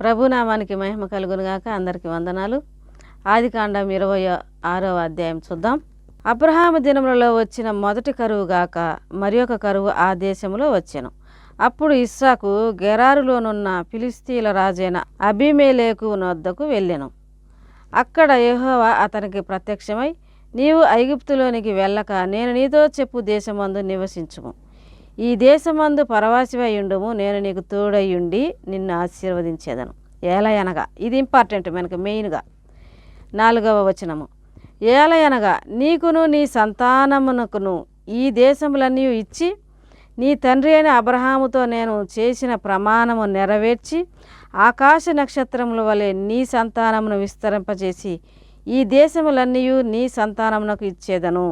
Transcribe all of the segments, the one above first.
ప్రభునామానికి మహిమ కలుగునుగాక అందరికీ వందనాలు. ఆది కాండం ఇరవై ఆరవ అధ్యాయం చూద్దాం. అబ్రహాము దినములలో వచ్చిన మొదటి కరువు గాక మరి ఒక కరువు ఆ దేశంలో వచ్చాను. అప్పుడు ఇస్సాకు గెరారులోనున్న ఫిలిస్తీన్ల రాజైన అభిమేలేకు వద్దకు వెళ్ళాను. అక్కడ యెహోవా అతనికి ప్రత్యక్షమై నీవు ఐగుప్తులోనికి వెళ్ళక నేను నీతో చెప్పు దేశమందు నివసించుము. ఈ దేశమందు పరవాసివై ఉండుము నేను నీకు తోడయ్యుండి నిన్ను ఆశీర్వదించేదను. ఏలయనగా ఇది ఇంపార్టెంట్ మనకు మెయిన్గా నాలుగవ వచనము. ఏలయనగా నీకును నీ సంతానమునకును ఈ దేశములన్నీ ఇచ్చి నీ తండ్రి అయిన అబ్రహాముతో నేను చేసిన ప్రమాణము నెరవేర్చి ఆకాశ నక్షత్రముల వలె నీ సంతానమును విస్తరింపజేసి ఈ దేశములన్నీ నీ సంతానమునకు ఇచ్చేదను.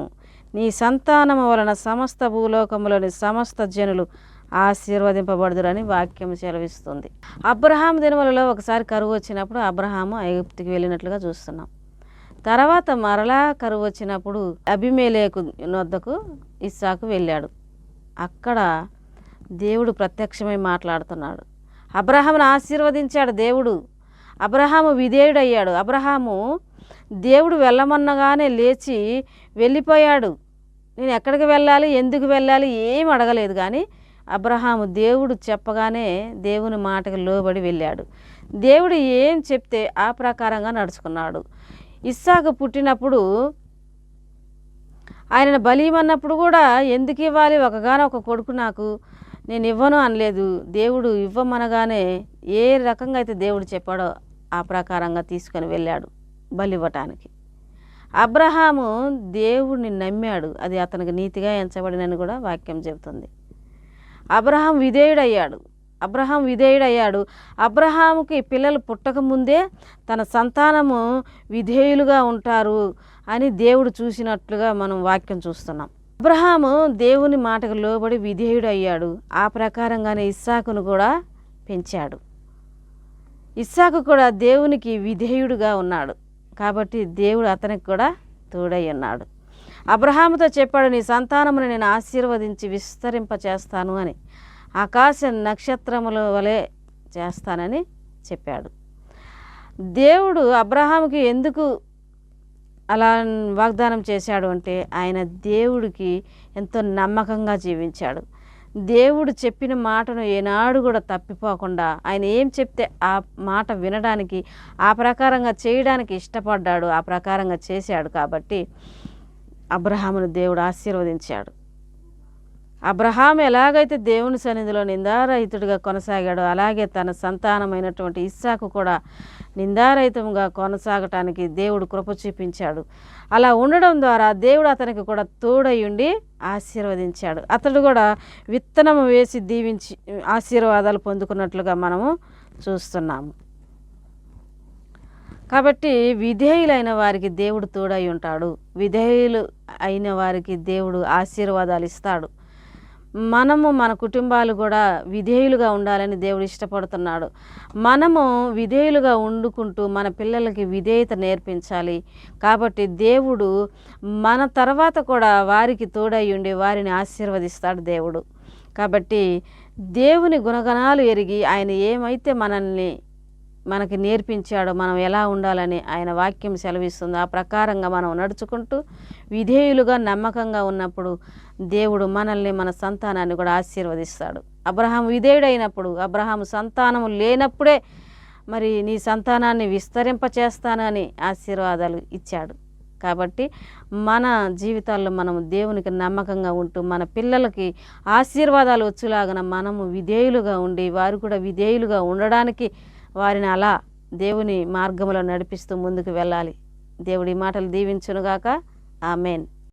నీ సంతానము వలన సమస్త భూలోకములోని సమస్త జనులు ఆశీర్వదింపబడుదురని వాక్యం సెలవిస్తుంది. అబ్రహాం దినములలో ఒకసారి కరువు వచ్చినప్పుడు అబ్రహాము ఐగుప్తికి వెళ్ళినట్లుగా చూస్తున్నాం. తర్వాత మరలా కరువు వచ్చినప్పుడు అభిమేలేకు నొద్దకు ఇస్సాకు వెళ్ళాడు. అక్కడ దేవుడు ప్రత్యక్షమై మాట్లాడుతున్నాడు. అబ్రహామును ఆశీర్వదించాడు దేవుడు. అబ్రహాము విధేయుడయ్యాడు. అబ్రహాము దేవుడు వెళ్ళమన్నగానే లేచి వెళ్ళిపోయాడు. నేను ఎక్కడికి వెళ్ళాలి ఎందుకు వెళ్ళాలి ఏం అడగలేదు కానీ అబ్రహాము దేవుడు చెప్పగానే దేవుని మాటకు లోబడి వెళ్ళాడు. దేవుడు ఏం చెప్తే ఆ ప్రకారంగా నడుచుకున్నాడు. ఇస్సాకు పుట్టినప్పుడు ఆయన బలీమన్నప్పుడు కూడా ఎందుకు ఇవ్వాలి ఒకగానో ఒక కొడుకు నాకు నేను ఇవ్వను అనలేదు దేవుడు ఇవ్వమనగానే ఏ రకంగా అయితే దేవుడు చెప్పాడో ఆ ప్రకారంగా తీసుకొని వెళ్ళాడు బలివ్వటానికి అబ్రహాము దేవుడిని నమ్మాడు. అది అతనికి నీతిగా ఎంచబడినని కూడా వాక్యం చెబుతుంది. అబ్రహాం విధేయుడయ్యాడు. అబ్రహాం విధేయుడయ్యాడు. అబ్రహాముకి పిల్లలు పుట్టకముందే తన సంతానము విధేయులుగా ఉంటారు అని దేవుడు చూసినట్లుగా మనం వాక్యం చూస్తున్నాం. అబ్రహాము దేవుని మాటకు లోబడి విధేయుడు అయ్యాడు ఆ ప్రకారంగానే ఇస్సాకును కూడా పెంచాడు. ఇస్సాకు కూడా దేవునికి విధేయుడుగా ఉన్నాడు. కాబట్టి దేవుడు అతనికి కూడా తోడై ఉన్నాడు. అబ్రహాముతో చెప్పాడు నీ సంతానమును నేను ఆశీర్వదించి విస్తరింప చేస్తాను అని. ఆకాశ నక్షత్రముల వలె చేస్తానని చెప్పాడు. దేవుడు అబ్రహాముకి ఎందుకు అలా వాగ్దానం చేశాడు అంటే ఆయన దేవుడికి ఎంతో నమ్మకంగా జీవించాడు. దేవుడు చెప్పిన మాటను ఏనాడు కూడా తప్పిపోకుండా ఆయన ఏం చెప్తే ఆ మాట వినడానికి ఆ ప్రకారంగా చేయడానికి ఇష్టపడ్డాడు ఆ ప్రకారంగా చేశాడు కాబట్టి అబ్రహామును దేవుడు ఆశీర్వదించాడు. అబ్రహాం ఎలాగైతే దేవుని సన్నిధిలో నిందారహితుడిగా కొనసాగాడో అలాగే తన సంతానమైనటువంటి ఇస్సాకు కూడా నిందారహితంగా కొనసాగటానికి దేవుడు కృప చూపించాడు. అలా ఉండడం ద్వారా దేవుడు అతనికి కూడా తోడై ఉండి ఆశీర్వదించాడు. అతడు కూడా విత్తనం వేసి దీవించి ఆశీర్వాదాలు పొందుకున్నట్లుగా మనము చూస్తున్నాము. కాబట్టి విధేయులైన వారికి దేవుడు తోడై ఉంటాడు. విధేయులు అయిన వారికి దేవుడు ఆశీర్వాదాలు ఇస్తాడు. మనము మన కుటుంబాలు కూడా విధేయులుగా ఉండాలని దేవుడు ఇష్టపడుతున్నాడు. మనము విధేయులుగా వండుకుంటూ మన పిల్లలకి విధేయత నేర్పించాలి. కాబట్టి దేవుడు మన తర్వాత కూడా వారికి తోడై ఉండి వారిని ఆశీర్వదిస్తాడు దేవుడు. కాబట్టి దేవుని గుణగణాలు ఎరిగి ఆయన ఏమైతే మనల్ని మనకి నేర్పించాడో మనం ఎలా ఉండాలని ఆయన వాక్యం సెలవిస్తుంది. ఆ ప్రకారంగా మనం నడుచుకుంటూ విధేయులుగా నమ్మకంగా ఉన్నప్పుడు దేవుడు మనల్ని మన సంతానాన్ని కూడా ఆశీర్వదిస్తాడు. అబ్రహాం విధేయుడైనప్పుడు అబ్రహాం సంతానము లేనప్పుడే మరి నీ సంతానాన్ని విస్తరింపచేస్తానని ఆశీర్వాదాలు ఇచ్చాడు. కాబట్టి మన జీవితాల్లో మనము దేవునికి నమ్మకంగా ఉంటూ మన పిల్లలకి ఆశీర్వాదాలు వచ్చేలాగా మనము విధేయులుగా ఉండి వారు కూడా విధేయులుగా ఉండడానికి వారిని అలా దేవుని మార్గంలో నడిపిస్తూ ముందుకు వెళ్ళాలి. దేవుడి మాటలు దీవించునుగాక. ఆమెన్.